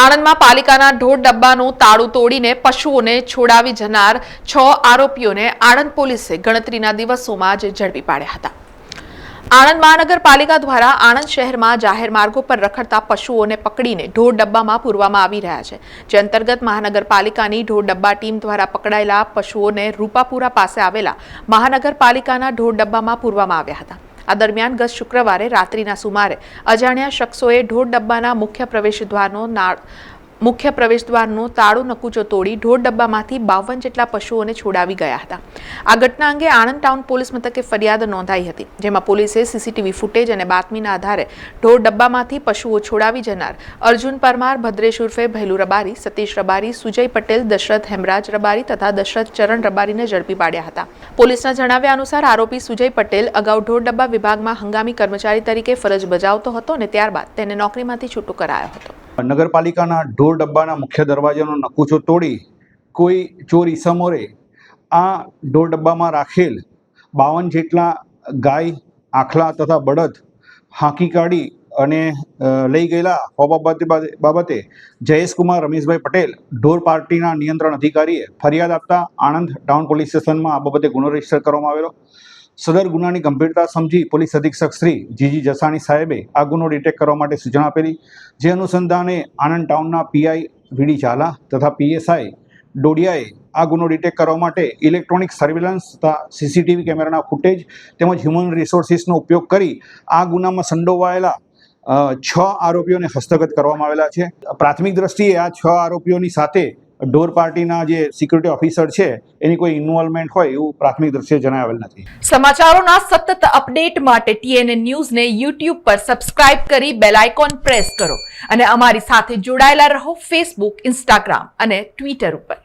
આણંદમાં પાલિકાના ઢોર ડબ્બાનું તાળું તોડીને પશુઓને છોડાવી જનાર છ આરોપીઓને આણંદ પોલીસે ગણતરીના દિવસોમાં જ ઝડપી પાડ્યા હતા. આણંદ મહાનગરપાલિકા દ્વારા આણંદ શહેરમાં જાહેર માર્ગો પર રખડતા પશુઓને પકડીને ઢોર ડબ્બામાં પૂરવામાં આવી રહ્યા છે. જે અંતર્ગત મહાનગરપાલિકાની ઢોર ડબ્બા ટીમ દ્વારા પકડાયેલા પશુઓને રૂપાપુરા પાસે આવેલા મહાનગરપાલિકાના ઢોર ડબ્બામાં પૂરવામાં આવ્યા હતા. આ દરમિયાન ગત શુક્રવારે રાત્રિના સુમારે અજાણ્યા શખ્સોએ ઢોર ડબ્બાના મુખ્ય પ્રવેશ દ્વારનો નાળ મુખ્ય પ્રવેશદ્વારનું તાળું નકુચો તોડી ઢોર ડબ્બામાંથી બાવન જેટલા પશુઓને છોડાવી ગયા હતા. આ ઘટના અંગે આણંદ ટાઉન પોલીસ મથકે ફરિયાદ નોંધાઈ હતી, જેમાં પોલીસે સીસીટીવી ફૂટેજ અને બાતમીના આધારે ઢોર ડબ્બામાંથી પશુઓ છોડાવી જનાર અર્જુન પરમાર, ભદ્રેશ ઉર્ફે ભૈલુ રબારી, સતીશ રબારી, સુજય પટેલ, દશરથ હેમરાજ રબારી તથા દશરથ ચરણ રબારીને ઝડપી પાડ્યા હતા. પોલીસના જણાવ્યા અનુસાર આરોપી સુજય પટેલ અગાઉ ઢોર ડબ્બા વિભાગમાં હંગામી કર્મચારી તરીકે ફરજ બજાવતો હતો અને ત્યારબાદ તેને નોકરીમાંથી છૂટો કરાયો હતો. નગરપાલિકાના ઢોર ડબ્બાના મુખ્ય દરવાજાનો નકુચો તોડી કોઈ ચોર ઈસમોરે આ ઢોર ડબ્બામાં રાખેલ બાવન જેટલા ગાય, આખલા તથા બળદ હાંકી કાઢી અને લઈ ગયેલા હોવા બાબતે જયેશકુમાર રમેશભાઈ પટેલ ઢોર પાર્ટીના નિયંત્રણ અધિકારીએ ફરિયાદ આપતા આણંદ ટાઉન પોલીસ સ્ટેશનમાં આ બાબતે ગુનો રજિસ્ટર કરવામાં આવેલો. સદર ગુનાની ગંભીરતા સમજી પોલીસ અધિક્ષક શ્રી જીજી જસાણી સાહેબે આ ગુનો ડિટેક્ટ કરવા માટે સૂચના આપેલી, જે અનુસંધાને આણંદ ટાઉનના પીઆઈ વીડી ઝાલા તથા પીએસઆઈ ડોડિયાએ આ ગુનો ડિટેક્ટ કરવા માટે ઇલેક્ટ્રોનિક સર્વેલન્સ તથા સીસીટીવી કેમેરાના ફૂટેજ તેમજ હ્યુમન રિસોર્સિસનો ઉપયોગ કરી આ ગુનામાં સંડોવાયેલા છ આરોપીઓને હસ્તગત કરવામાં આવેલા છે. પ્રાથમિક દ્રષ્ટિએ આ છ આરોપીઓની સાથે ઢોર પાર્ટીના જે સિક્યુરિટી ઓફિસર છે, એની કોઈ ઇન્વોલ્વમેન્ટ હોય એવું પ્રાથમિક દ્રશ્ય જણાવેલ નથી. સમાચારોના સતત અપડેટ માટે ટીએનએ ન્યૂઝને યુટ્યુબ પર સબસ્ક્રાઇબ કરી બેલ આઇકોન પ્રેસ કરો અને અમારી સાથે જોડાયેલા રહો ફેસબુક ઇન્સ્ટાગ્રામ અને ટ્વિટર ઉપર.